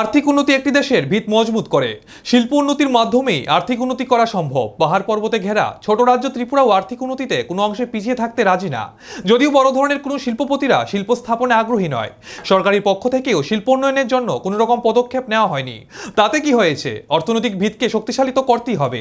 আর্থিক উন্নতি একটি দেশের ভিত মজবুত করে। শিল্প উন্নতির মাধ্যমেই আর্থিক উন্নতি করা সম্ভব। পাহাড় পর্বতে ঘেরা ছোট রাজ্য ত্রিপুরাও আর্থিক উন্নতিতে কোনো অংশে পিছিয়ে থাকতে রাজি না। যদিও বড় ধরনের কোনো শিল্পপতিরা শিল্প স্থাপনে আগ্রহী নয়। সরকারের পক্ষ থেকেও শিল্প উন্নয়নের জন্য কোনো রকম পদক্ষেপ নেওয়া হয়নি। তাতে কি হয়েছে? অর্থনৈতিক ভিতকে শক্তিশালী তো করতেই হবে।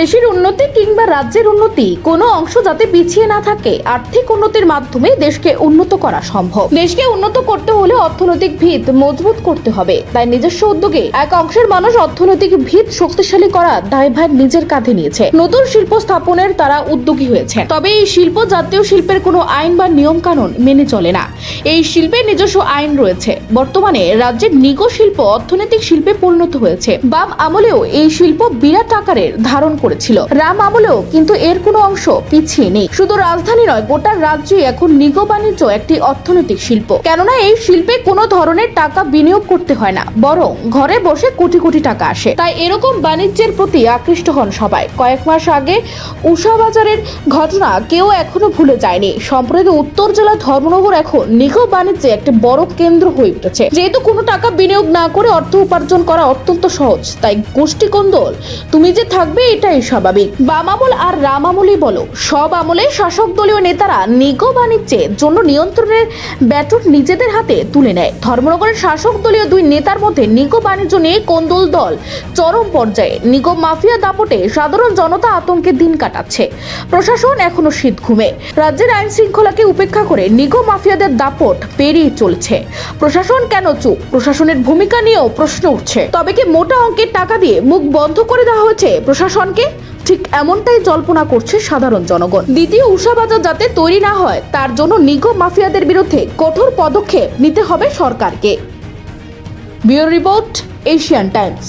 দেশের উন্নতি কিংবা রাজ্যের উন্নতি, কোনো অংশ যাতে পিছিয়ে না থাকে, আর্থিক উন্নতির মাধ্যমে দেশকে উন্নত করা সম্ভব। দেশকে উন্নত করতে হলে অর্থনৈতিক ভিত মজবুত করতে হবে। তাই নিজস্ব উদ্যোগে এক অংশের মানুষ অর্থনৈতিক ভিত শক্তিশালী করার দায়ভার নিজের কাঁধে নিয়েছে। নতুন শিল্প স্থাপনের তারা উদ্যোগী হয়েছে তবে এই শিল্প জাতীয় শিল্পের কোনো আইন বা নিয়ম কানুন মেনে চলে না। এই শিল্পের নিজস্ব আইন রয়েছে। বর্তমানে রাজ্যের নিগো শিল্প অর্থনৈতিক শিল্পে পরিণত হয়েছে। বাম আমলেও এই শিল্প বিরাট আকারের ধারণ করেছিল রাম আমলেও কিন্তু এর কোনো অংশ পিছিয়ে নেই। শুধু রাজধানী নয়, গোটা রাজ্যই এখন নিগো বাণিজ্য একটি অর্থনৈতিক শিল্প। কেননা এই শিল্পে কোনো ধরনের টাকা বিনিয়োগ করতে হয় না, বরং ঘরে বসে কোটি কোটি টাকা আসে। তাই এরকম বাণিজ্যের প্রতি আকৃষ্ট হন সবাই। কয়েক মাস আগে উষা বাজারের ঘটনা কেউ এখনও ভুলে যায়নি। সম্প্রতি উত্তর জেলা ধর্মনগর এখন নিগো বাণিজ্যে একটি বড় কেন্দ্র হয়ে উঠেছে। যেহেতু কোনো টাকা বিনিয়োগ না করে অর্থ উপার্জন করা অত্যন্ত সহজ, তাই গোষ্ঠী কোন্দল, তুমি যে থাকবে, এটাই স্বাভাবিক। বাম আমল আর রাম আমলই বলো। সব আমলে শাসক দলীয় নেতারা নিগো বাণিজ্যের জন্য নিয়ন্ত্রণের ব্যাটন নিজেদের হাতে তুলে নেয়। ধর্মনগরের শাসক দলীয় দুই নেতার মধ্যে নিগো বাণিজ্য নিয়ে কোন্দল দল চরম পর্যায়ে। নিগো মাফিয়া দাপটে সাধারণ জনতা আতঙ্কে দিন কাটাচ্ছে। প্রশাসন এখনও শীত ঘুমে। রাজ্যের আইন শৃঙ্খলাকে উপেক্ষা করে নিগো মাফিয়াদের দাপট পেরিয়ে চলছে। প্রশাসন কেন চুপ? প্রশাসনের ভূমিকা নিয়েও প্রশ্ন উঠছে। তবে কি মোটা অঙ্কের টাকা দিয়ে মুখ বন্ধ করে দেওয়া হয়েছে প্রশাসনকে? ঠিক এমনটাই জল্পনা করছে সাধারণ জনগণ। দ্বিতীয় উষা বাজার যাতে তৈরি না হয়, তার জন্য নিগো মাফিয়াদের বিরুদ্ধে কঠোর পদক্ষেপ নিতে হবে সরকারকে। Bureau report, Asian Times.